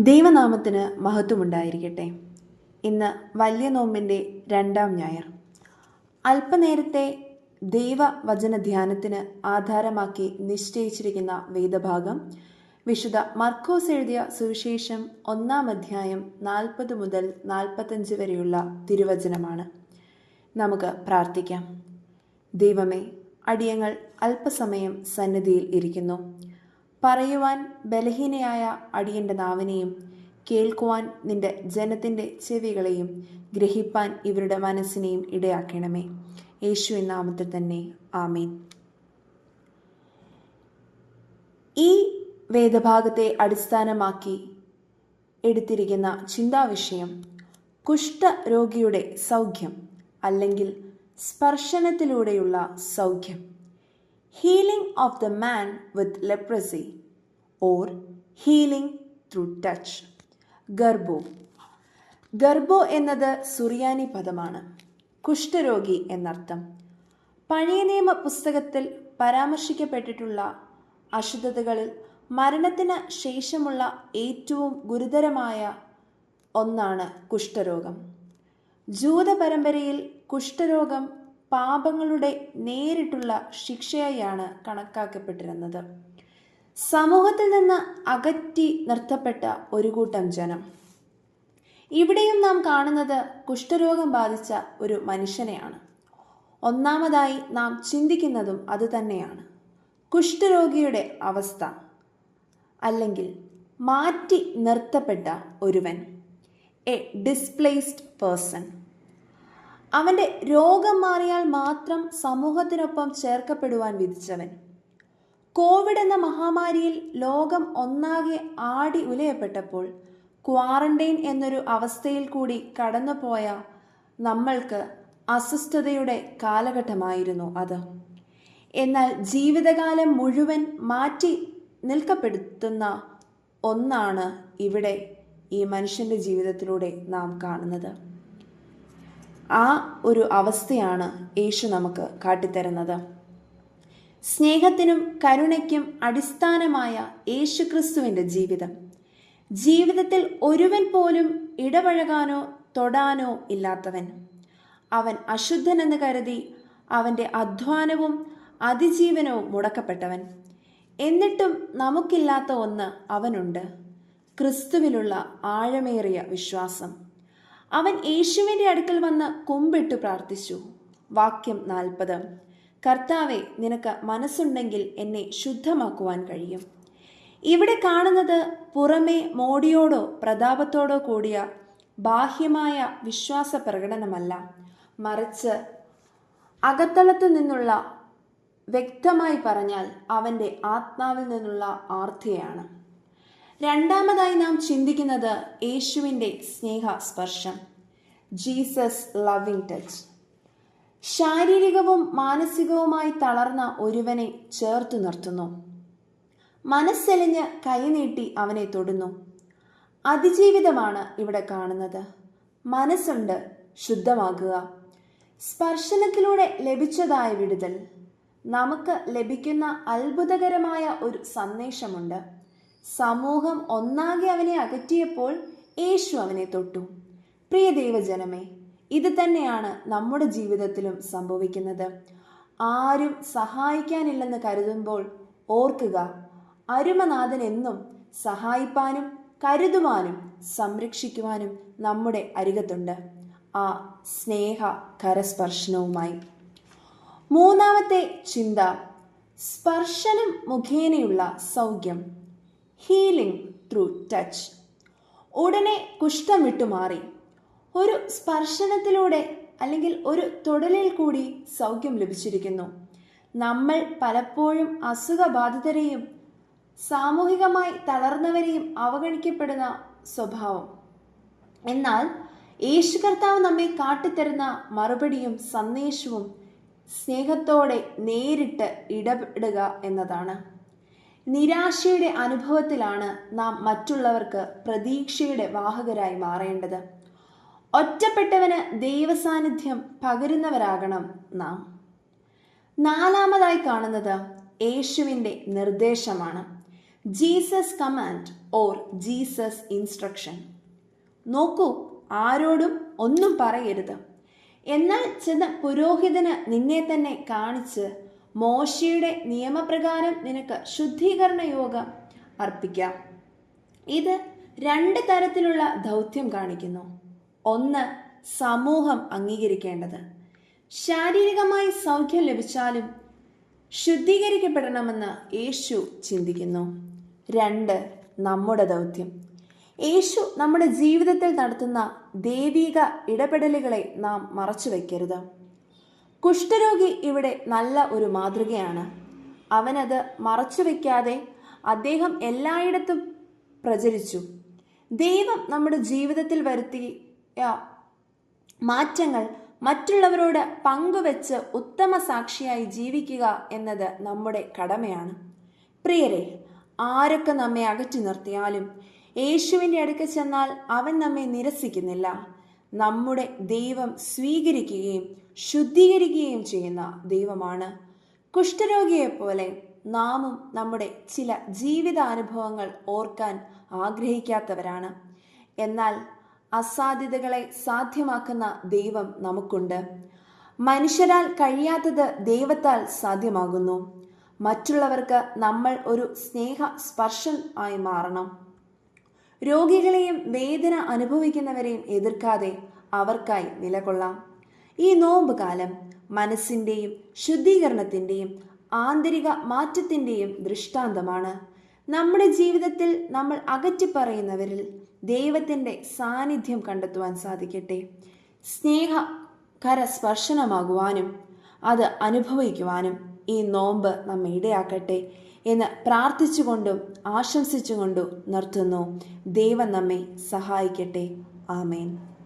ദൈവനാമത്തിന് മഹത്വമുണ്ടായിരിക്കട്ടെ. ഇന്ന് വലിയ നോമ്പിന്റെ രണ്ടാം ഞായർ. അല്പനേരത്തെ ദൈവവചന ധ്യാനത്തിന് ആധാരമാക്കി നിശ്ചയിച്ചിരിക്കുന്ന വേദഭാഗം വിശുദ്ധ മർക്കോസ് എഴുതിയ സുവിശേഷം ഒന്നാം അധ്യായം നാൽപ്പത് മുതൽ നാൽപ്പത്തഞ്ച് വരെയുള്ള തിരുവചനമാണ്. നമുക്ക് പ്രാർത്ഥിക്കാം. ദൈവമേ അടിയങ്ങൾ അല്പസമയം സന്നിധിയിൽ ഇരിക്കുന്നു. പറയുവാൻ ബലഹീനയായ അടിയന്റെ നാവിനെയും കേൾക്കുവാൻ നിന്റെ ജനത്തിന്റെ ചെവികളെയും ഗ്രഹിപ്പാൻ ഇവരുടെ മനസ്സിനെയും ഇടയാക്കണമേ. യേശു നാമത്തിൽ തന്നെ. ആമീൻ. ഈ വേദഭാഗത്തെ അടിസ്ഥാനമാക്കി എടുത്തിരിക്കുന്ന ചിന്താവിഷയം കുഷ്ഠരോഗിയുടെ സൗഖ്യം അല്ലെങ്കിൽ സ്പർശനത്തിലൂടെയുള്ള സൗഖ്യം. Healing of the man with leprosy or healing through touch ഗർഭോ. ഗർഭോ എന്നത് സുറിയാനി പദമാണ്. കുഷ്ഠരോഗി എന്നർത്ഥം. പഴയ നിയമ പുസ്തകത്തിൽ പരാമർശിക്കപ്പെട്ടിട്ടുള്ള അശുദ്ധതകളിൽ മരണത്തിന് ശേഷമുള്ള ഏറ്റവും ഗുരുതരമായ ഒന്നാണ് കുഷ്ഠരോഗം. ജൂത പരമ്പരയിൽ കുഷ്ഠരോഗം പാപങ്ങളുടെ നേരിട്ടുള്ള ശിക്ഷയായാണ് കണക്കാക്കപ്പെട്ടിരുന്നത്. സമൂഹത്തിൽ നിന്ന് അകറ്റി നിർത്തപ്പെട്ട ഒരു കൂട്ടം ജനം. ഇവിടെയും നാം കാണുന്നത് കുഷ്ഠരോഗം ബാധിച്ച ഒരു മനുഷ്യനെയാണ്. ഒന്നാമതായി നാം ചിന്തിക്കുന്നതും അതുതന്നെയാണ് കുഷ്ഠരോഗിയുടെ അവസ്ഥ. അല്ലെങ്കിൽ മാറ്റി നിർത്തപ്പെട്ട ഒരുവൻ. A displaced person. അവന്റെ രോഗം മാറിയാൽ മാത്രം സമൂഹത്തിനൊപ്പം ചേർക്കപ്പെടുവാൻ വിധിച്ചവൻ. കോവിഡ് എന്ന മഹാമാരിയിൽ ലോകം ഒന്നാകെ ആടി ഉലയപ്പെട്ടപ്പോൾ ക്വാറന്റൈൻ എന്നൊരു അവസ്ഥയിൽ കൂടി കടന്നുപോയ നമ്മൾക്ക് അസ്വസ്ഥതയുടെ കാലഘട്ടമായിരുന്നു അത്. എന്നാൽ ജീവിതകാലം മുഴുവൻ മാറ്റി നിൽക്കപ്പെടുത്തുന്ന ഒന്നാണ് ഇവിടെ ഈ മനുഷ്യന്റെ ജീവിതത്തിലൂടെ നാം കാണുന്നത്. ആ ഒരു അവസ്ഥയാണ് യേശു നമുക്ക് കാട്ടിത്തരുന്നത്. സ്നേഹത്തിനും കരുണയ്ക്കും അടിസ്ഥാനമായ യേശുക്രിസ്തുവിന്റെ ജീവിതം. ജീവിതത്തിൽ ഒരുവൻ പോലും ഇടപഴകാനോ തൊടാനോ ഇല്ലാത്തവൻ. അവൻ അശുദ്ധനെന്ന് കരുതി അവന്റെ അധ്വാനവും അതിജീവനവും മുടക്കപ്പെട്ടവൻ. എന്നിട്ടും നമുക്കില്ലാത്ത ഒന്ന് അവനുണ്ട്. ക്രിസ്തുവിലുള്ള ആഴമേറിയ വിശ്വാസം. അവൻ യേശുവിന്റെ അടുക്കൽ വന്ന് കുമ്പിട്ട് പ്രാർത്ഥിച്ചു. വാക്യം നാൽപ്പത്. കർത്താവെ നിനക്ക് മനസ്സുണ്ടെങ്കിൽ എന്നെ ശുദ്ധമാക്കുവാൻ കഴിയും. ഇവിടെ കാണുന്നത് പുറമേ മോടിയോടോ പ്രതാപത്തോടോ കൂടിയ ബാഹ്യമായ വിശ്വാസ പ്രകടനമല്ല. മറിച്ച് അകത്തളത്തു നിന്നുള്ള വ്യക്തമായി പറഞ്ഞാൽ അവന്റെ ആത്മാവിൽ നിന്നുള്ള ആർത്തിയാണ്. രണ്ടാമതായി നാം ചിന്തിക്കുന്നത് യേശുവിന്റെ സ്നേഹസ്പർശം. Jesus loving touch. ശാരീരികവും മാനസികവുമായി തളർന്ന ഒരുവനെ ചേർത്തു നിർത്തുന്നു. മനസ്സെലിഞ്ഞ് കൈനീട്ടി അവനെ തൊടുന്നു. അതിജീവിതമാണ് ഇവിടെ കാണുന്നത്. മനസ്സുണ്ട് ശുദ്ധമാകുക. സ്പർശനത്തിലൂടെ ലഭിച്ചതായ വിടുതൽ. നമുക്ക് ലഭിക്കുന്ന അത്ഭുതകരമായ ഒരു സന്ദേശമുണ്ട്. സമൂഹം ഒന്നാകെ അവനെ അകറ്റിയപ്പോൾ യേശു അവനെ തൊട്ടു. പ്രിയ ദൈവജനമേ ഇത് തന്നെയാണ് നമ്മുടെ ജീവിതത്തിലും സംഭവിക്കുന്നത്. ആരും സഹായിക്കാനില്ലെന്ന് കരുതുമ്പോൾ ഓർക്കുക അരുമനാഥൻ എന്നും സഹായിപ്പാനും കരുതുവാനും സംരക്ഷിക്കുവാനും നമ്മുടെ അരികത്തുണ്ട്. ആ സ്നേഹ കരസ്പർശനവുമായി മൂന്നാമത്തെ ചിന്ത സ്പർശനം മുഖേനയുള്ള സൗഖ്യം. Healing through touch. ഉടനെ കുഷ്ഠം വിട്ടുമാറി ഒരു സ്പർശനത്തിലൂടെ അല്ലെങ്കിൽ ഒരു തൊടലിൽ കൂടി സൗഖ്യം ലഭിച്ചിരിക്കുന്നു. നമ്മൾ പലപ്പോഴും അസുഖബാധിതരെയും സാമൂഹികമായി തളർന്നവരെയും അവഗണിക്കപ്പെടുന്ന സ്വഭാവം. എന്നാൽ യേശു കർത്താവ് നമ്മെ കാട്ടിത്തരുന്ന മറുപടിയും സന്ദേശവും സ്നേഹത്തോടെ നേരിട്ട് ഇടപെടുക എന്നതാണ്. നിരാശയുടെ അനുഭവത്തിലാണ് നാം മറ്റുള്ളവർക്ക് പ്രതീക്ഷയുടെ വാഹകരായി മാറേണ്ടത്. ഒറ്റപ്പെട്ടവന് ദൈവസാന്നിധ്യം പകരുന്നവരാകണം നാം. നാലാമതായി കാണുന്നത് യേശുവിന്റെ നിർദ്ദേശമാണ്. Jesus command or Jesus instruction. നോക്കൂ ആരോടും ഒന്നും പറയരുത്. എന്നാൽ ചെന്ന പുരോഹിതന് നിന്നെ തന്നെ കാണിച്ച് മോശയുടെ നിയമപ്രകാരം നിനക്ക് ശുദ്ധീകരണ യോഗം അർപ്പിക്കാം. ഇത് രണ്ട് തരത്തിലുള്ള ദൗത്യം കാണിക്കുന്നു. ഒന്ന് സമൂഹം അംഗീകരിക്കേണ്ടത്. ശാരീരികമായി സൗഖ്യം ലഭിച്ചാലും ശുദ്ധീകരിക്കപ്പെടണമെന്ന് യേശു ചിന്തിക്കുന്നു. രണ്ട് നമ്മുടെ ദൗത്യം. യേശു നമ്മുടെ ജീവിതത്തിൽ നടത്തുന്ന ദൈവിക ഇടപെടലുകളെ നാം മറച്ചു വയ്ക്കരുത് കുഷ്ഠരോഗി ഇവിടെ നല്ല ഒരു മാതൃകയാണ്. അവനത് മറച്ചു വയ്ക്കാതെ അദ്ദേഹം എല്ലായിടത്തും പ്രചരിച്ചു. ദൈവം നമ്മുടെ ജീവിതത്തിൽ വരുത്തിയ മാറ്റങ്ങൾ മറ്റുള്ളവരോട് പങ്കുവെച്ച് ഉത്തമ സാക്ഷിയായി ജീവിക്കുക എന്നത് നമ്മുടെ കടമയാണ്. പ്രിയരെ ആരൊക്കെ നമ്മെ അകറ്റി നിർത്തിയാലും യേശുവിന്റെ അടുക്ക ചെന്നാൽ അവൻ നമ്മെ നിരസിക്കുന്നില്ല. നമ്മുടെ ദൈവം സ്വീകരിക്കുകയും ശുദ്ധീകരിക്കുകയും ചെയ്യുന്ന ദൈവമാണ്. കുഷ്ഠരോഗിയെപ്പോലെ നാമും നമ്മുടെ ചില ജീവിതാനുഭവങ്ങൾ ഓർക്കാൻ ആഗ്രഹിക്കാത്തവരാണ്. എന്നാൽ അസാധ്യതകളെ സാധ്യമാക്കുന്ന ദൈവം നമുക്കുണ്ട്. മനുഷ്യരാൽ കഴിയാത്തത് ദൈവത്താൽ സാധ്യമാകുന്നു. മറ്റുള്ളവർക്ക് നമ്മൾ ഒരു സ്നേഹ സ്പർശം ആയി മാറണം. രോഗികളെയും വേദന അനുഭവിക്കുന്നവരെയും എതിർക്കാതെ അവർക്കായി നിലകൊള്ളാം. ഈ നോമ്പ് കാലം മനസ്സിന്റെയും ശുദ്ധീകരണത്തിന്റെയും ആന്തരിക മാറ്റത്തിന്റെയും ദൃഷ്ടാന്തമാണ്. നമ്മുടെ ജീവിതത്തിൽ നമ്മൾ അകറ്റിപ്പറയുന്നവരിൽ ദൈവത്തിന്റെ സാന്നിധ്യം കണ്ടെത്തുവാൻ സാധിക്കട്ടെ. സ്നേഹ കരസ്പർശനമാകുവാനും അത് അനുഭവിക്കുവാനും ഈ നോമ്പ് നമ്മെ ഇടയാക്കട്ടെ എന്ന് പ്രാർത്ഥിച്ചുകൊണ്ടും ആശംസിച്ചുകൊണ്ടും നിർത്തുന്നു. ദൈവം നമ്മെ സഹായിക്കട്ടെ. ആമേൻ.